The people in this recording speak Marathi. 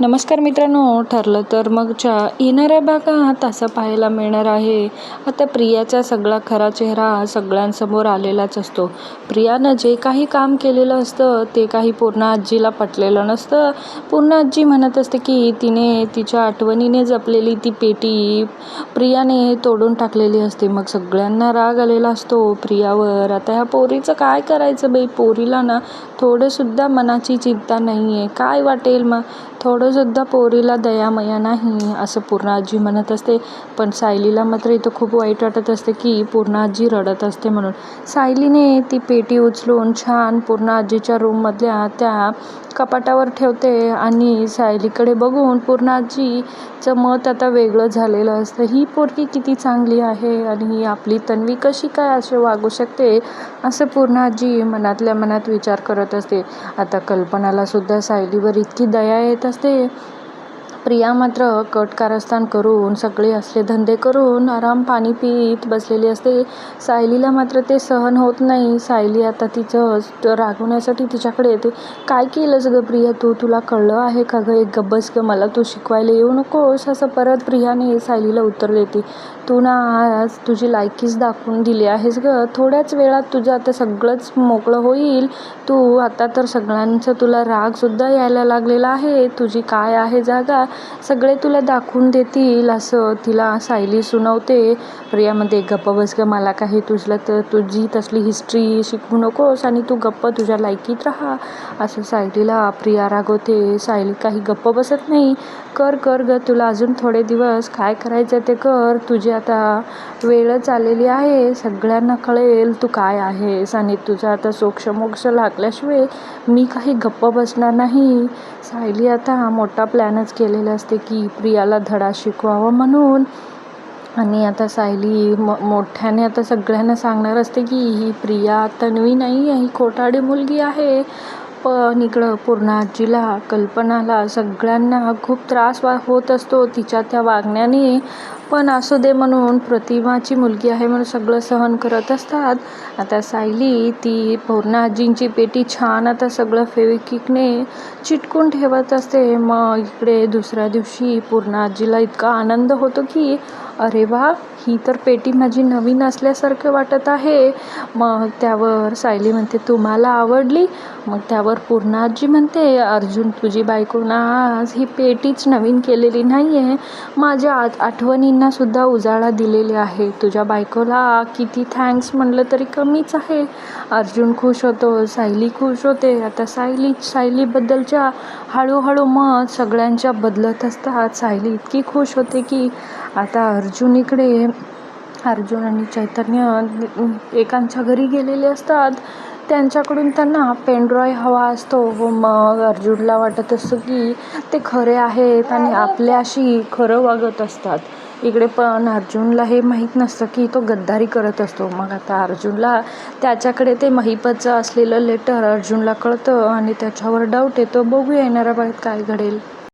नमस्कार मित्रांनो ठरलं तर मगच्या येणाऱ्या भागात असं पाहायला मिळणार आहे. आता प्रियाचा सगळा खरा चेहरा सगळ्यांसमोर आलेलाच असतो. प्रियानं जे काही काम केलेलं असतं ते काही पूर्ण आजीला पटलेलं नसतं. पूर्ण आजी म्हणत असते की तिने तिच्या आठवणीने जपलेली ती पेटी प्रियाने तोडून टाकलेली असते. मग सगळ्यांना राग आलेला असतो प्रियावर. आता ह्या पोरीचं काय करायचं बाई? पोरीला ना थोडंसुद्धा मनाची चिंता नाही आहे काय वाटेल मग? थोडंसुद्धा पोरीला दयामया नाही असं पूर्ण आजी म्हणत असते. पण सायलीला मात्र इथं खूप वाईट वाटत असते की पूर्ण आजी रडत असते म्हणून. सायलीने ती पेटी उचलून छान पूर्ण आजीच्या रूममधल्या त्या कपाटावर ठेवते आणि सायलीकडे बघून पूर्ण आजीचं मत आता वेगळं झालेलं असतं. ही पोरगी किती चांगली आहे आणि ही आपली तन्वी कशी काय असे वागू शकते असं पूर्ण आजी मनातल्या मनात विचार करत असते. आता कल्पनालासुद्धा सायलीवर इतकी दया येत असते प्रिया मात्र कट कारस्थान करून सगळे असले धंदे करून आराम पाणी पित बसलेली असते. सायलीला मात्र ते सहन होत नाही. सायली आता तिचं रागवण्यासाठी तिच्याकडे येते. काय केलंस गं प्रिया? तू तुला कळलं आहे का गं? एक गब्बस गं. मला तू शिकवायला येऊ नकोस. असं परत प्रियाने सायलीला उत्तर देते. तू ना आज तुझी लायकीच दाखवून दिली आहेस गं. थोड्याच वेळात तुझं आता सगळंच मोकळं होईल. तू आता तर सगळ्यांचं तुला रागसुद्धा यायला लागलेला आहे. तुझी काय आहे जागा? सगळे तुला दाखवून देतील असं तिला सायली सुनावते. प्रियामध्ये गप्प बस गं मला काही तुझलं तर तुझी तसली हिस्ट्री शिकवू नकोस आणि तू गप्प तुझ्या लायकीत राहा असं सायलीला प्रिया रागवते. सायली काही गप्प बसत नाही. कर कर ग तुला अजून थोडे दिवस काय करायचं ते कर. तुझी आता वेळच आलेली आहे. सगळ्यांना कळेल तू काय आहेस आणि तुझं आता सोक्षमोक्ष लागल्याशिवाय मी काही गप्प बसणार नाही. सायली आता मोठा प्लॅनच केलेला असते की प्रियाला धडा शिकवावा म्हणून. आणि आता सायली म मोठ्याने आता सगळ्यांना सांगणार असते की ही प्रिया तन्वी नाही आहे ही खोटाडी मुलगी आहे. पण इकडं पूर्ण आजीला कल्पनाला सगळ्यांना खूप त्रास वा होत असतो. तिच्या त्या वागण्याने पण असू दे म्हणून प्रतिमाची मुलगी आहे म्हणून सगळं सहन करत असतात. आता सायली ती पूर्ण आजींची पेटी छान आता सगळं फेविकिकने चिटकून ठेवत असते. मग इकडे दुसऱ्या दिवशी पूर्ण आजीला इतका आनंद होतो की अरे वा ही तर पेटी माझी नवीन असल्यासारखं वाटत आहे. मग त्यावर सायली म्हणते तुम्हाला आवडली? मग त्यावर पूर्ण आजी म्हणते अर्जुन तुझी बायको ना आज ही पेटीच नवीन केलेली नाही आहे माझ्या आठ आठवणींना सुद्धा उजाळा दिलेले आहे. तुझ्या बायकोला किती थँक्स म्हणलं तरी कमीच आहे. अर्जुन खुश होतो सायली खुश होते. आता सायली सायलीबद्दलच्या हळूहळू मत सगळ्यांच्या बदलत असतात. सायली इतकी खुश होते की आता अर्जुन इकडे अर्जुन आणि चैतन्य एकांच्या घरी गेलेले असतात. त्यांच्याकडून त्यांना पेनड्रॉय हवा असतो व मग अर्जुनला वाटत असतं की ते खरे आहेत आणि आपल्याशी खरं वागत असतात. इकडे पण अर्जुनला हे माहीत नसतं की तो गद्दारी करत असतो. मग आता अर्जुनला त्याच्याकडे ते महिपतचं असलेलं लेटर अर्जुनला कळतं आणि त्याच्यावर डाऊट येतो. बघूया येणाऱ्या बाबत काय घडेल.